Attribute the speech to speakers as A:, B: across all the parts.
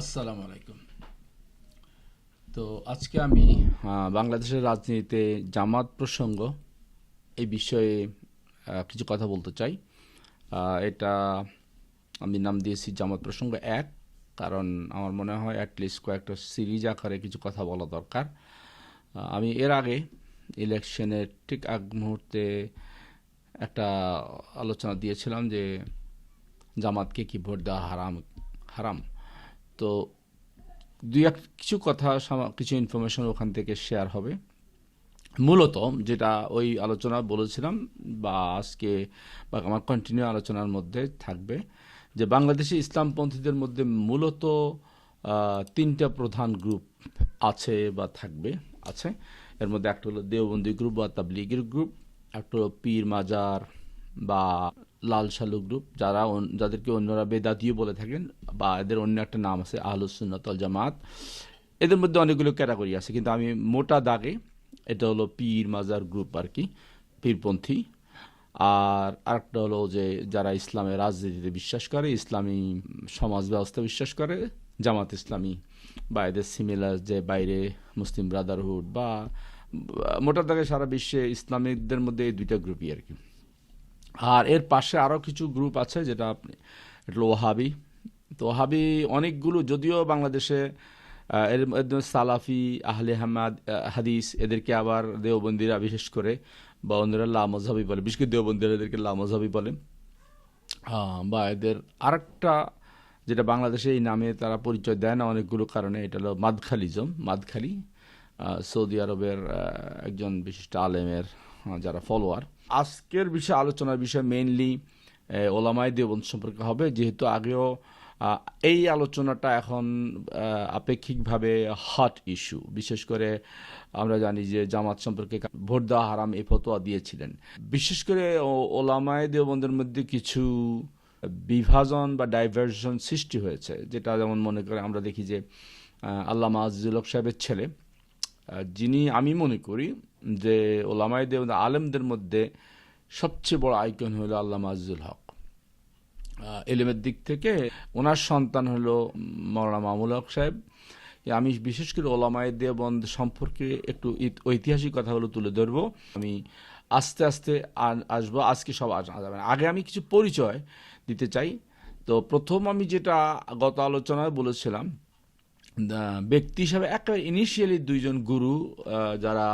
A: আসসালামু আলাইকুম। তো আজকে আমি বাংলাদেশের রাজনীতিতে জামাত প্রসঙ্গ এই বিষয়ে কিছু কথা বলতে চাই। এটা আমি নাম দিয়েছি জামাত প্রসঙ্গ এক, কারণ আমার মনে হয় অ্যাটলিস্ট কয়েকটা সিরিজ আকারে কিছু কথা বলা দরকার। আমি এর আগে ইলেকশনের ঠিক আগ মুহূর্তে একটা আলোচনা দিয়েছিলাম যে জামাতকে কি ভোট দেওয়া হারাম হারাম। তো দুই এক কিছু কথা কিছু ইনফরমেশন ওখান থেকে শেয়ার হবে। মূলত যেটা ওই আলোচনা বলেছিলাম বা আজকে বা আমার কন্টিনিউ আলোচনার মধ্যে থাকবে যে বাংলাদেশে ইসলামপন্থীদের মধ্যে মূলত তিনটা প্রধান গ্রুপ আছে বা থাকবে, আছে। এর মধ্যে একটা হলো দেওবন্দি গ্রুপ বা তাবলিগের গ্রুপ একটা হলো পীর মাজার বা লাল শালু গ্রুপ, যারা যাদেরকে অন্যরা বেদাতিও বলে থাকেন বা এদের অন্য একটা নাম আছে আহলুসুন্নতল জামাত। এদের মধ্যে অনেকগুলো ক্যাটাগরি আছে, কিন্তু আমি মোটা দাগে এটা হলো পীর মাজার গ্রুপ আর কি, পীরপন্থী। আর আরেকটা হলো যে যারা ইসলামের রাজনীতিতে বিশ্বাস করে, ইসলামী সমাজ ব্যবস্থা বিশ্বাস করে, জামাত ইসলামী বা এদের সিমিলার যে বাইরে মুসলিম ব্রাদারহুড বা, মোটা দাগে সারা বিশ্বে ইসলামিকদের মধ্যে এই দুইটা গ্রুপই আর কি। আর এর পাশে আরও কিছু গ্রুপ আছে, যেটা আপনি, এটা ওহাবি। তো ওহাবি অনেকগুলো, যদিও বাংলাদেশে এর মধ্যে সালাফি, আহলে হামাদ হাদিস, এদেরকে আবার দেওবন্দিরা বিশেষ করে, বা অন্যরা লা মজাবি বলে, বিশেষ করে দেওবন্দিরা এদেরকে লা মজাবি বলে। বা এদের আরেকটা, যেটা বাংলাদেশে এই নামে তারা পরিচয় দেয় না অনেকগুলো কারণে, এটা হলো মাদখালিজম, মাদখালি। সৌদি আরবের একজন বিশিষ্ট আলেমের যারা ফলোয়ার। আজকের বিষয়ে, আলোচনার বিষয় মেইনলি ওলামাই দেবন্ধ সম্পর্কে হবে। যেহেতু আগেও এই আলোচনাটা এখন আপেক্ষিকভাবে হট ইস্যু বিশেষ করে আমরা জানি যে জামাত সম্পর্কে ভোট দেওয়া হারাম এ ফতোয়া দিয়েছিলেন। বিশেষ করে ওলামায়ে দেওবন্দের মধ্যে কিছু বিভাজন বা ডাইভার্সন সৃষ্টি হয়েছে। যেটা যেমন মনে করে আমরা দেখি যে আল্লামা আজিজুল সাহেবের ছেলে যিনি আমি মনে করি যে ওলামাই দেব আলেমদের মধ্যে সবচেয়ে বড় আইকন হলো আল্লামা আজিজুল হক। এলেমের দিক থেকে ওনার সন্তান হলো মৌলানা মামুল হক সাহেব। আমি বিশেষ করে ওলামায় দেবন্দ সম্পর্কে একটু ঐতিহাসিক কথাগুলো তুলে ধরবো। আমি আস্তে আস্তে আসব, আজকে সব আসা যাবে না আগে আমি কিছু পরিচয় দিতে চাই। তো প্রথম আমি যেটা গত আলোচনায় বলেছিলাম ব্যক্তি হিসাবে একেবারে ইনিশিয়ালি দুইজন গুরু যারা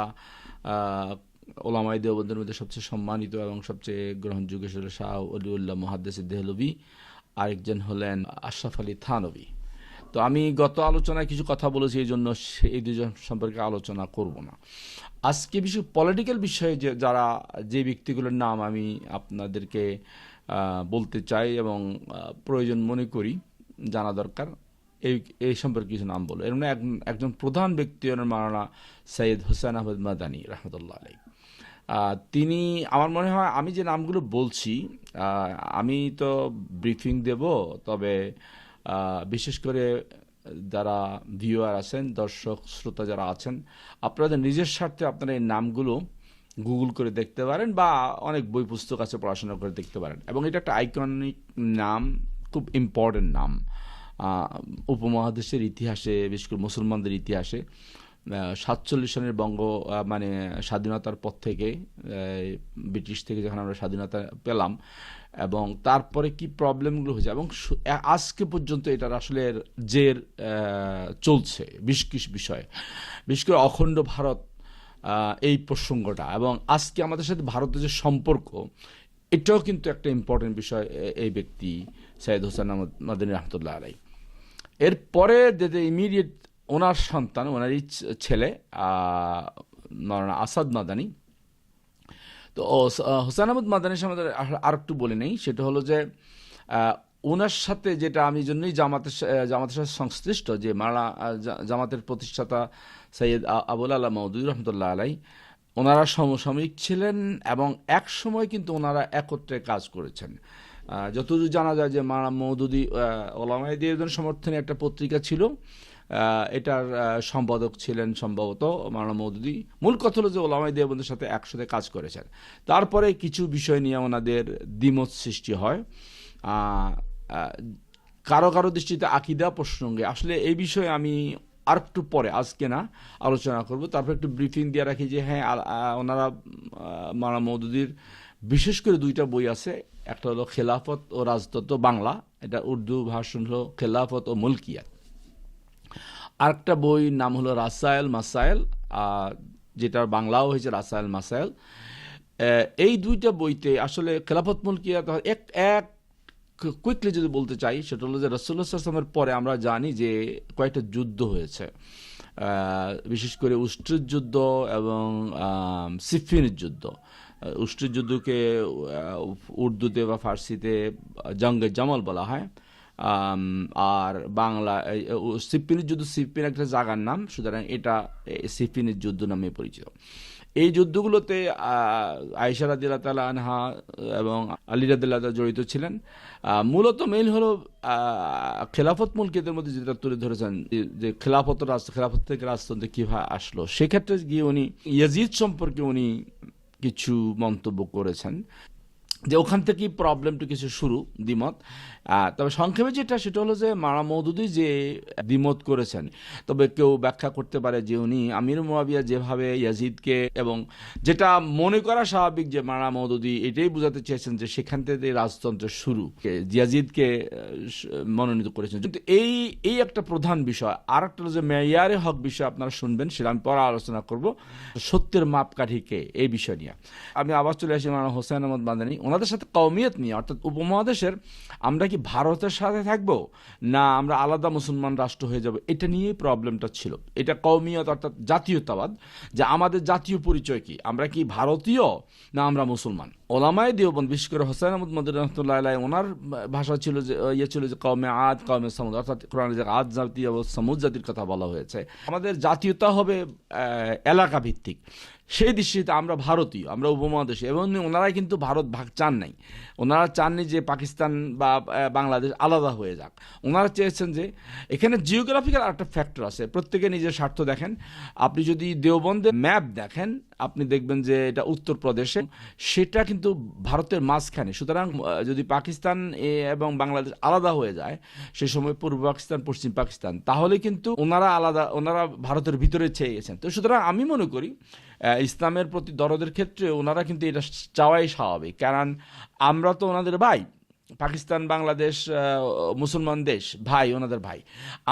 A: ওলামাই দেওবন্দের মধ্যে সবচেয়ে সম্মানিত এবং সবচেয়ে গ্রহণযোগ্য ছিল শাহ অলিউল্লাহ মহাদ্দেস দেহলবি আরেকজন হলেন আশরাফ আলী থানবী। তো আমি গত আলোচনায় কিছু কথা বলেছি এই জন্য এই দুজন সম্পর্কে আলোচনা করব না। আজকে বিষয় পলিটিক্যাল বিষয়ে যে যারা যে ব্যক্তিগুলোর নাম আমি আপনাদেরকে বলতে চাই এবং প্রয়োজন মনে করি জানা দরকার এই এই সম্পর্কে কিছু নাম বলো। এর এক- একজন প্রধান ব্যক্তি মারানা সৈয়দ হোসেন আহমদ মাদানী রহমতুল্লাহ আলাই আহ, তিনি, আমার মনে হয় আমি যে নামগুলো বলছি আমি তো ব্রিফিং দেব, তবে বিশেষ করে যারা ভিউয়ার আছেন, দর্শক, শ্রোতা যারা আছেন, আপনাদের নিজের স্বার্থে আপনারা এই নামগুলো গুগল করে দেখতে পারেন বা অনেক বই পুস্তক আছে পড়াশোনা করে দেখতে পারেন। এবং এটা একটা আইকনিক নাম, খুব ইম্পর্টেন্ট নাম উপমহাদেশের ইতিহাসে, বিশেষ করে মুসলমানদের ইতিহাসে। সাতচল্লিশ সনের বঙ্গ মানে স্বাধীনতার পর থেকে ব্রিটিশ থেকে যখন আমরা স্বাধীনতা পেলাম, এবং তারপরে কি প্রবলেমগুলো হয়েছে, এবং আজকে পর্যন্ত এটার আসলে জের চলছে বেশ কিছু বিষয়। বিশেষ করে অখণ্ড ভারত এই প্রসঙ্গটা, এবং আজকে আমাদের সাথে ভারতের যে সম্পর্ক, এটাও কিন্তু একটা ইম্পর্টেন্ট বিষয় এই ব্যক্তি সৈয়দ হোসেন মাদিনী রহমতুল্লাহ আলাই এরপরে যে ইমিডিয়েট ওনার সন্তান, ওনারই ছেলে মৌলানা আসাদ মাদানি। তো হোসেন আহমদ মাদানির সম্বন্ধে আর- একটু বলে নেই, সেটা হলো যে ওনার সাথে যেটা আমি জন্যই জামাতের জামাতের সাথে সংশ্লিষ্ট যে মারা জামাতের প্রতিষ্ঠাতা সৈয়দ আবুল আল্লাহ মৌদুদ রহমতুল্লাহ আলাই, ওনারা সমসাময়িক ছিলেন এবং এক সময় কিন্তু ওনারা একত্রে কাজ করেছেন। যতদূর জানা যায় যে মারা মৌদুদি ওলামাই দিয়ে সমর্থনে একটা পত্রিকা ছিল এটার সম্পাদক ছিলেন সম্ভবত মাওলানা মৌদুদি। মূল কথা হলো যে ওলামাই দেবন্দের সাথে একসাথে কাজ করেছেন। তারপরে কিছু বিষয় নিয়ে ওনাদের দ্বিমত সৃষ্টি হয়। কারও কারও দৃষ্টিতে আকিদা প্রসঙ্গে। আসলে এই বিষয়ে আমি আর একটু পরে, আজকে না, আলোচনা করব। তারপর একটু ব্রিফিং দিয়ে রাখি যে হ্যাঁ ওনারা মারা মৌদুদির বিশেষ করে দুইটা বই আছে। একটা হলো খেলাফত ও রাজতত্ত্ব বাংলা, এটা উর্দু ভাষণ হলো খেলাফত ও মুলকিয়াত। আরেকটা বই নাম হলো রাসায়েল মাসায়েল যেটার বাংলাও হয়েছে রাসায়েল মাসায়েল। এই দুইটা বইতে আসলে খেলাফত মুলকিয়াত এক এক কুইকলি যদি বলতে চাই, সেটা হলো যে রসুল্লাহামের পরে আমরা জানি যে কয়েকটা যুদ্ধ হয়েছে। বিশেষ করে উষ্ট্রের যুদ্ধ এবং সিফিনের যুদ্ধ। উষ্ট্রের যুদ্ধকে উর্দুতে বা ফার্সিতে জঙ্গে জামাল বলা হয়। আর বাংলা সিপ্পিনের যুদ্ধ সিপ্পিন একটা জায়গার নাম সুতরাং এটা এ, সিপ্পিনের যুদ্ধ নামে পরিচিত। এই যুদ্ধগুলোতে আয়সা রাদিল্লা তালা আনহা এবং আলী রাদিল্লাহ জড়িত ছিলেন। মূলত মেইন হলো খেলাফত মুলকিদের মধ্যে যেটা তুলে ধরেছেন যে খেলাফত রাষ্ট্র খেলাফত থেকে রাজতন্ত্রে কীভাবে আসলো সেক্ষেত্রে গিয়ে উনি ইয়াজিদ সম্পর্কে উনি কিছু মন্তব্য করেছেন। যে ওখান থেকেই প্রবলেমটা কিছু শুরু, দ্বিমত। তবে সংক্ষেপে যেটা, সেটা হলো যে মারা মৌদুদি যে দ্বিমত করেছেন, তবে কেউ ব্যাখ্যা করতে পারে যে উনি আমির মোয়াবিয়া যেভাবে ইয়াজিদকে এবং যেটা মনে করা স্বাভাবিক যে মারা মৌদুদি এটাই বোঝাতে চেয়েছেন যে সেখান থেকে রাজতন্ত্র শুরু ইয়াজিদকে মনোনীত করেছেন। কিন্তু এই এই একটা প্রধান বিষয় আর একটা যে মেয়ারে হক বিষয় আপনারা শুনবেন, সেটা আমি পরে আলোচনা করব, সত্যের মাপকাঠিকে এই বিষয় নিয়ে। আমি আবার চলে আসি মানা হোসেন আহমদ মাদানী ওনাদের সাথে কৌমিয়ত নিয়ে অর্থাৎ উপমহাদেশের আমরা কি ভারতের সাথে থাকব? না, আমরা আলাদা মুসলমান রাষ্ট্র হয়ে যাব? এটা নিয়েই প্রবলেমটা ছিল। এটা কৌমিয়ত অর্থাৎ জাতীয়তাবাদ, যে আমাদের জাতীয় পরিচয় কি? আমরা কি ভারতীয়, না আমরা মুসলমান? ওলামায় দিওবন বিশেষ করে হোসেন আহমদ মদির রহমতুল্লাহ ওনার ভাষা ছিল যে ইয়ে ছিল যে কমে আদ কমে সমুদ, অর্থাৎ কোরআনে যে আদ জাতি এবং জাতির কথা বলা হয়েছে। আমাদের জাতীয়তা হবে এলাকা ভিত্তিক সেই দৃষ্টিতে আমরা ভারতীয়, আমরা উপমহাদেশে, এবং ওনারা কিন্তু ভারত ভাগ চান নাই। ওনারা চাননি যে পাকিস্তান বা বাংলাদেশ আলাদা হয়ে যাক। ওনারা চেয়েছেন যে এখানে জিওগ্রাফিক্যাল একটা ফ্যাক্টর আছে। প্রত্যেকে নিজের স্বার্থ দেখেন। আপনি যদি দেওবন্দের ম্যাপ দেখেন, আপনি দেখবেন যে এটা উত্তরপ্রদেশে সেটা কিন্তু ভারতের মাঝখানে। সুতরাং যদি পাকিস্তান এবং বাংলাদেশ আলাদা হয়ে যায়, সে সময় পূর্ব পাকিস্তান, পশ্চিম পাকিস্তান, তাহলে কিন্তু ওনারা আলাদা, ওনারা ভারতের ভিতরে চেয়ে গেছেন তো সুতরাং আমি মনে করি ইসলামের প্রতি দরদের ক্ষেত্রে ওনারা কিন্তু এটা চাওয়াই স্বাভাবিক। কারণ আমরা তো ওনাদের ভাই, পাকিস্তান, বাংলাদেশ মুসলমান দেশ, ভাই, ওনাদের ভাই।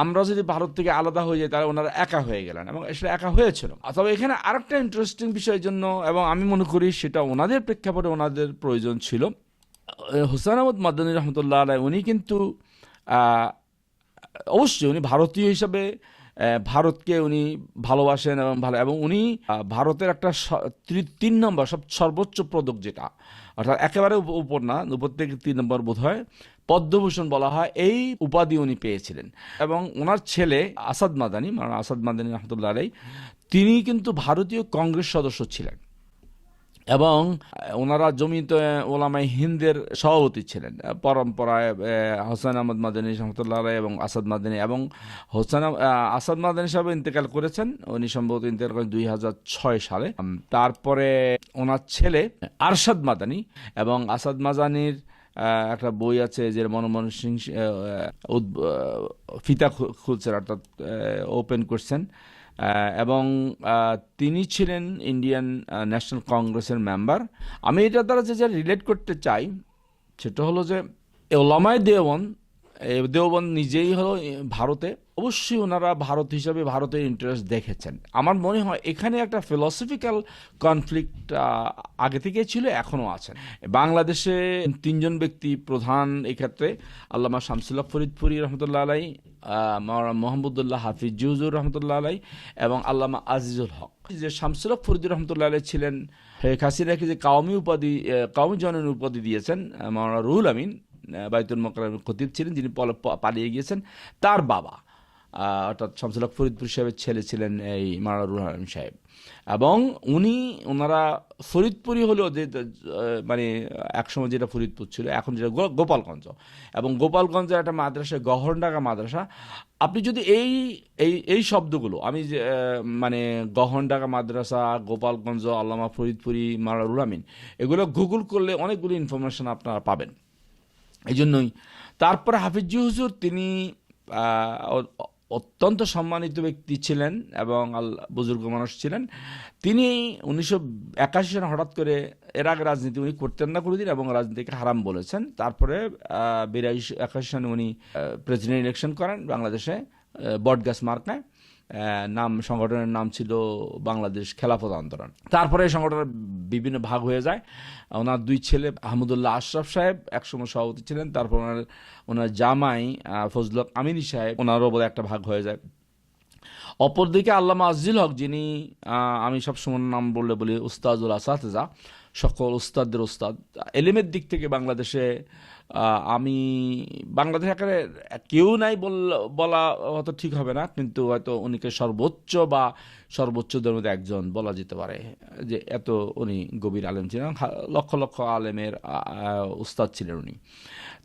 A: আমরা যদি ভারত থেকে আলাদা হয়ে যাই, তাহলে ওনারা একা হয়ে গেলেন এবং সেটা একা হয়েছিল। তবে এখানে আরেকটা ইন্টারেস্টিং বিষয়ের জন্য, এবং আমি মনে করি সেটা ওনাদের প্রেক্ষাপটে ওনাদের প্রয়োজন ছিল। হুসান আহমদ মাদানী রহমতুল্লাহ আলাই, উনি কিন্তু অবশ্যই উনি ভারতীয় হিসাবে ভারতকে উনি ভালোবাসেন এবং ভালো, এবং উনি ভারতের একটা তিন নম্বর সব, সর্বোচ্চ পদক যেটা, অর্থাৎ একেবারে উপ- উপর না, উপর তিন নম্বর বোধ হয় পদ্মভূষণ বলা হয়, এই উপাধি উনি পেয়েছিলেন। এবং ওনার ছেলে আসাদ মাদানী মানে আসাদ মাদানী রহমতুল্লাহ আলাই তিনি কিন্তু ভারতীয় কংগ্রেস সদস্য ছিলেন। এবং ওনারা জমিত ওলামাই হিন্দের সভাপতি ছিলেন। পরম্পরায় হোসেন আহমদ মাদানী রহমতুল্লাহ আলাই এবং আসাদ মাদানী এবং হোসেন আসাদ মাদানী সাহেব ইন্তেকাল করেছেন। উনি সম্ভবত ইন্তেকাল করেন দুই হাজার ছয় সালে। তারপরে ওনার ছেলে আরশাদ মাদানী এবং আসাদ মাদানির একটা বই আছে যে মনমোহন সিং ফিতা খুলছেন, অর্থাৎ ওপেন করছেন। এবং তিনি ছিলেন ইন্ডিয়ান ন্যাশনাল কংগ্রেসের মেম্বার আমি এটা দ্বারা যে রিলেট করতে চাই, সেটা হলো যে ওলামায় দেওয়ান দেওবন নিজেই হলো ভারতে। অবশ্যই ওনারা ভারত হিসাবে ভারতের ইন্টারেস্ট দেখেছেন। আমার মনে হয় এখানে একটা ফিলসফিক্যাল কনফ্লিক্ট আগে থেকে ছিল, এখনও আছেন বাংলাদেশে তিনজন ব্যক্তি প্রধান এক্ষেত্রে আল্লামা শামসুল্লাহ ফরিদপুরি রহমতুল্লাহ আলাই মোহাম্মদুল্লাহ হাফিজ জুজুর রহমতুল্লাহ আলাই এবং আল্লামা আজিজুল হক। যে শামসুল্লাহ ফরিদুর রহমতুল্লাহ আলাই ছিলেন, শেখ হাসিনাকে যে কাউমি উপাধি কাউমি জননী উপাধি দিয়েছেন মাওলানা রুহুল আমিন আহ, বাইতুল মকরমের খতিব ছিলেন যিনি পল- পালিয়ে গিয়েছেন। তার বাবা অর্থাৎ শামসুল্লাহ ফরিদপুর সাহেবের ছেলে ছিলেন এই মাওলানা রুহুল সাহেব। এবং উনি ওনারা ফরিদপুরি হলেও যে মানে একসময় যেটা ফরিদপুর ছিল এখন যেটা গোপালগঞ্জ। এবং গোপালগঞ্জের একটা মাদ্রাসা গহরডাঙ্গা মাদ্রাসা। আপনি যদি এই এই এই শব্দগুলো আমি যে মানে গহনডাঙ্গা মাদ্রাসা গোপালগঞ্জ আল্লামা ফরিদপুরি মারারুল আমিন এগুলো গুগল করলে অনেকগুলো ইনফরমেশন আপনারা পাবেন। এই জন্যই তারপরে হাফিজি হুজুর তিনি অত্যন্ত সম্মানিত ব্যক্তি ছিলেন এবং আল্লাহ বুজুর্গ মানুষ ছিলেন। তিনি উনিশশো একাশি সালে হঠাৎ করে এর আগে রাজনীতি উনি করতেন না কোনোদিন এবং রাজনীতিকে হারাম বলেছেন। তারপরে বিরাশি, একাশি সালে উনি প্রেসিডেন্ট ইলেকশন করেন বাংলাদেশে বটগাছ মার্কায়। নাম, সংগঠনের নাম ছিল বাংলাদেশ খেলাফত আন্দোলন। তারপরে এই সংগঠনের বিভিন্ন ভাগ হয়ে যায়। ওনার দুই ছেলে আহমদুল্লাহ আশরাফ সাহেব, একসময় সভাপতি ছিলেন, তারপর ওনার ওনার জামাই ফজল আমিনী সাহেব, ওনারও বোধহয় একটা ভাগ হয়ে যায়। অপরদিকে আল্লামা আজিল হক যিনি আমি সবসময় নাম বললে বলি উস্তাজুল আসাতেজা, সকল উস্তাদদের উস্তাদ। এলিমের দিক থেকে বাংলাদেশে আমি বাংলাদেশ একেবারে কেউ নাই বল- বলা হয়তো ঠিক হবে না, কিন্তু হয়তো উনিকে সর্বোচ্চ বা সর্বোচ্চদের মধ্যে একজন বলা যেতে পারে, যে এত উনি গভীর আলেম ছিলেন লক্ষ লক্ষ আলেমের উস্তাদ ছিলেন উনি।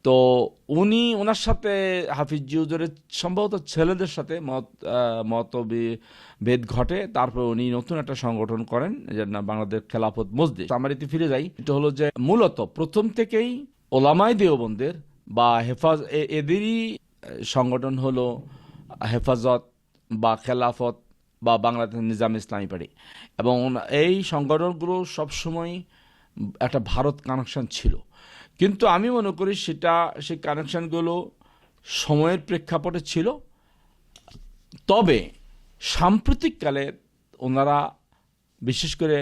A: তো উনি ওনার সাথে হাফিজ জিউজরের সম্ভবত ছেলেদের সাথে মত মতবি- ভেদ ঘটে, তারপর উনি নতুন একটা সংগঠন করেন, যার নাম বাংলাদেশ খেলাফত মসজিদ। আমার ইতি ফিরে যাই, এটা হলো যে মূলত প্রথম থেকেই ওলামাই দেওবন্দের বা হেফাজ এদেরই সংগঠন হলো হেফাজত বা খেলাফত বা বাংলাদেশ নিজাম ইসলামী পার্টি। এবং এই সংগঠনগুলো সবসময় একটা ভারত কানেকশন ছিল। কিন্তু আমি মনে করি সেটা, সেই কানেকশনগুলো সময়ের প্রেক্ষাপটে ছিল। তবে সাম্প্রতিককালে ওনারা, বিশেষ করে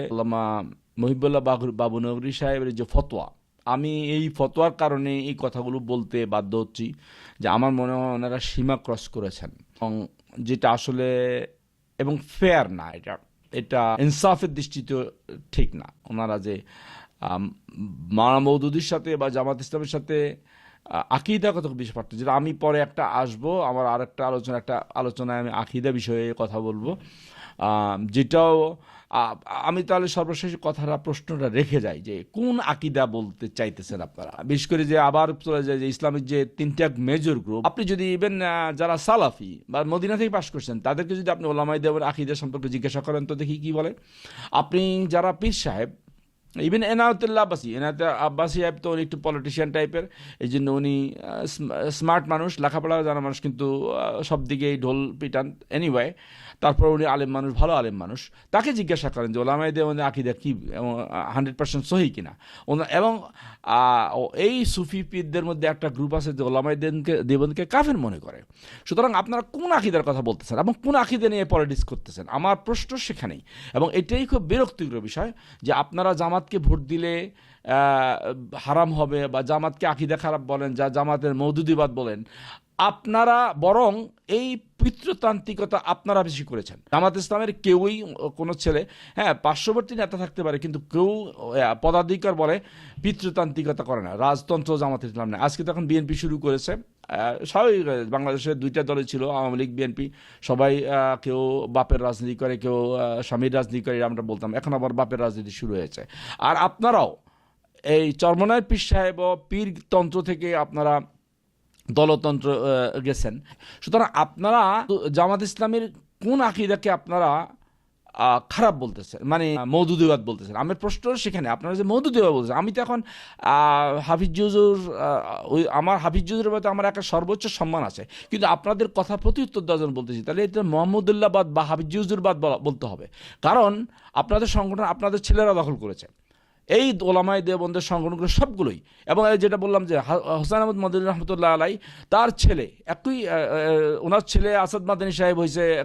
A: মহিবুল্লাহ বাবু নগরী সাহেবের যে ফতোয়া আমি এই ফতোয়ার কারণে এই কথাগুলো বলতে বাধ্য হচ্ছি যে আমার মনে হয় ওনারা সীমা ক্রস করেছেন। এবং যেটা আসলে এবং ফেয়ার না এটা। এটা ইনসাফের দৃষ্টিতে ঠিক না। ওনারা যে মারা মৌদুদির সাথে বা জামাত ইসলামের সাথে আহ, আকিদাগত বিষয় পারত যেটা আমি পরে একটা আসব আমার আরেকটা আলোচনা একটা আলোচনায় আমি আকিদা বিষয়ে কথা বলব। যেটাও আমি তাহলে সর্বশেষ কথাটা, প্রশ্নটা রেখে যাই যে কোন আকিদা বলতে চাইতেছেন আপনারা? বিশেষ করে যে আবার চলে যায় যে ইসলামের যে তিনটা মেজর গ্রুপ আপনি যদি ইভেন যারা সালাফি বা মদিনা থেকে পাশ করছেন, তাদেরকে যদি আপনি ওলামাই দেবের আকিদা সম্পর্কে জিজ্ঞাসা করেন, তো দেখি কি বলে আপনি যারা পীর সাহেব ইভেন এনায়তুল্লাহ আব্বাসি এনায়ত আব্বাসি সাহেব তো উনি একটু পলিটিশিয়ান টাইপের এই জন্য উনি স্মার্ট মানুষ, লেখাপড়া জানা মানুষ কিন্তু সব দিকেই ঢোল পিটান। এনিওয়ে তারপর উনি আলেম মানুষ, ভালো আলেম মানুষ। তাকে জিজ্ঞাসা করেন যে ওলামাইদের মধ্যে আকিদা কি হান্ড্রেড পার্সেন্ট সহি কিনা? এবং এই সুফি পীরদের মধ্যে একটা গ্রুপ আছে যে ওলামাইদেরকে দেবনকে কাফের মনে করে। সুতরাং আপনারা কোন আকিদার কথা বলতেছেন এবং কোন আকিদা নিয়ে পলিটিক্স করতেছেন? আমার প্রশ্ন সেখানেই। এবং এটাই খুব বিরক্তিকর বিষয় যে, আপনারা জামাতকে ভোট দিলে হারাম হবে বা জামাতকে আকিদা খারাপ বলেন, যা জামাতের মৌদুদিবাদ বলেন। আপনারা বরং এই পিতৃতান্ত্রিকতা আপনারা বেশি করেছেন। জামাত ইসলামের কেউই কোনো ছেলে হ্যাঁ পার্শ্ববর্তী নেতা থাকতে পারে, কিন্তু কেউ পদাধিকার বলে পিতৃতান্ত্রিকতা করে না। রাজতন্ত্র জামাত ইসলাম না আজকে তখন বিএনপি শুরু করেছে। স্বাভাবিক, বাংলাদেশের দুইটা দলে ছিল, আওয়ামী লীগ, বিএনপি। সবাই কেউ বাপের রাজনীতি করে, কেউ স্বামীর রাজনীতি করে, আমরা বলতাম। এখন আবার বাপের রাজনীতি শুরু হয়েছে। আর আপনারাও, এই চর্মনায় পীর সাহেব পীর তন্ত্র থেকে আপনারা দলতন্ত্র গেছেন। সুতরাং আপনারা জামাত ইসলামের কোন আকিদাকে আপনারা খারাপ বলতেছেন? মানে মৌদুদিবাদ বলতেছেন? আমার প্রশ্ন সেখানে আপনারা যে মৌদুদিবাদ বলতেছেন আমি তো এখন আহ, হাফিজ জুজুর ওই আমার হাফিজ জুজুর মধ্যে আমার একটা সর্বোচ্চ সম্মান আছে। কিন্তু আপনাদের কথা প্রতি উত্তর দেওয়ার জন্য বলতেছি তাহলে এটা মোহাম্মদুল্লাহবাদ বা হাফিজ জুজুরবাদ বলা- বলতে হবে। কারণ আপনাদের সংগঠন আপনাদের ছেলেরা দখল করেছে। এই ওলামাই দেবন্দের সংগঠনগুলো সবগুলোই। এবং যেটা বললাম যে হোসেন আহমদ মদিন রহমতুল্লাহ আলাই, তার ছেলে, একই ওনার ছেলে আসাদ মাদানী সাহেব হয়েছে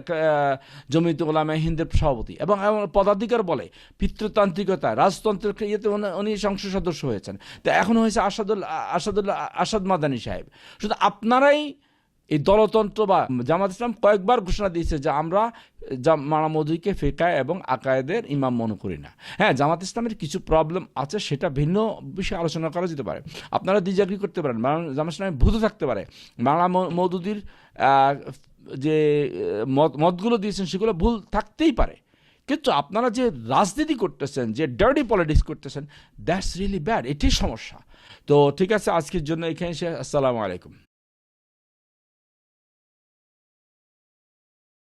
A: জমিত ওলামা হিন্দের সভাপতি। এবং পদাধিকার বলে, পিতৃতান্ত্রিকতা, রাজতন্ত্রের ইয়েতে উনি- উনি সংসদ সদস্য হয়েছেন। তো এখন হয়েছে আসাদুল আসাদুল্লাহ আসাদ মাদানী সাহেব। শুধু আপনারাই এই দলতন্ত্র বা জামাত ইসলাম কয়েকবার ঘোষণা দিয়েছে যে আমরা মারা মধুকে ফেকা এবং আকায়েদের ইমাম মনে করি না। হ্যাঁ জামাত ইসলামের কিছু প্রবলেম আছে, সেটা ভিন্ন বিষয়ে আলোচনা করা যেতে পারে। আপনারা ডিজাগ্রি করতে পারেন জামাত ইসলামে ভূত থাকতে পারে। বাংলা ম- মৌদুদির যে মতগুলো দিয়েছেন, সেগুলো ভুল থাকতেই পারে। কিন্তু আপনারা যে রাজনীতি করতেছেন, যে ডার্টি পলিটিক্স করতেছেন দ্যাটস রিয়েলি ব্যাড এটাই সমস্যা। তো ঠিক আছে, আজকের জন্য এখানে এসে আসসালামু আলাইকুম।